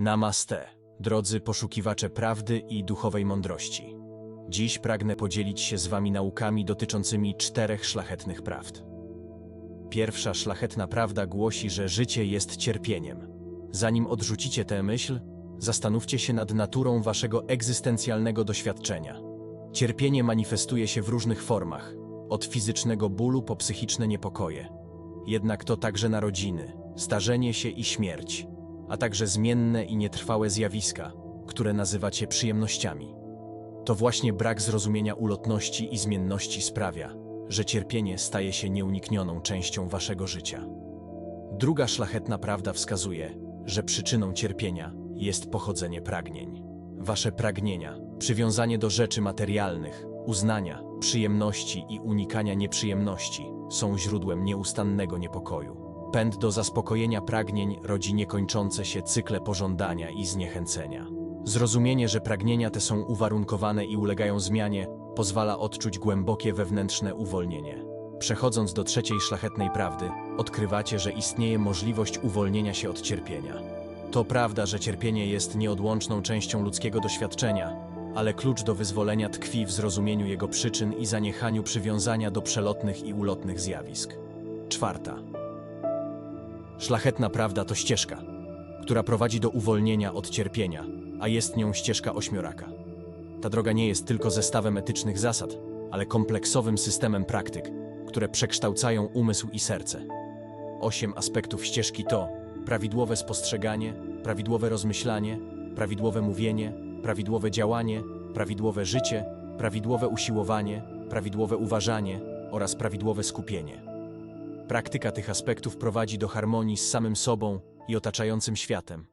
Namaste, drodzy poszukiwacze prawdy i duchowej mądrości. Dziś pragnę podzielić się z Wami naukami dotyczącymi czterech szlachetnych prawd. Pierwsza szlachetna prawda głosi, że życie jest cierpieniem. Zanim odrzucicie tę myśl, zastanówcie się nad naturą Waszego egzystencjalnego doświadczenia. Cierpienie manifestuje się w różnych formach, od fizycznego bólu po psychiczne niepokoje. Jednak to także narodziny, starzenie się i śmierć, a także zmienne i nietrwałe zjawiska, które nazywacie przyjemnościami. To właśnie brak zrozumienia ulotności i zmienności sprawia, że cierpienie staje się nieuniknioną częścią waszego życia. Druga szlachetna prawda wskazuje, że przyczyną cierpienia jest pochodzenie pragnień. Wasze pragnienia, przywiązanie do rzeczy materialnych, uznania, przyjemności i unikania nieprzyjemności są źródłem nieustannego niepokoju. Pęd do zaspokojenia pragnień rodzi niekończące się cykle pożądania i zniechęcenia. Zrozumienie, że pragnienia te są uwarunkowane i ulegają zmianie, pozwala odczuć głębokie wewnętrzne uwolnienie. Przechodząc do trzeciej szlachetnej prawdy, odkrywacie, że istnieje możliwość uwolnienia się od cierpienia. To prawda, że cierpienie jest nieodłączną częścią ludzkiego doświadczenia, ale klucz do wyzwolenia tkwi w zrozumieniu jego przyczyn i zaniechaniu przywiązania do przelotnych i ulotnych zjawisk. Czwarta. Szlachetna prawda to ścieżka, która prowadzi do uwolnienia od cierpienia, a jest nią ścieżka ośmioraka. Ta droga nie jest tylko zestawem etycznych zasad, ale kompleksowym systemem praktyk, które przekształcają umysł i serce. Osiem aspektów ścieżki to prawidłowe spostrzeganie, prawidłowe rozmyślanie, prawidłowe mówienie, prawidłowe działanie, prawidłowe życie, prawidłowe usiłowanie, prawidłowe uważanie oraz prawidłowe skupienie. Praktyka tych aspektów prowadzi do harmonii z samym sobą i otaczającym światem.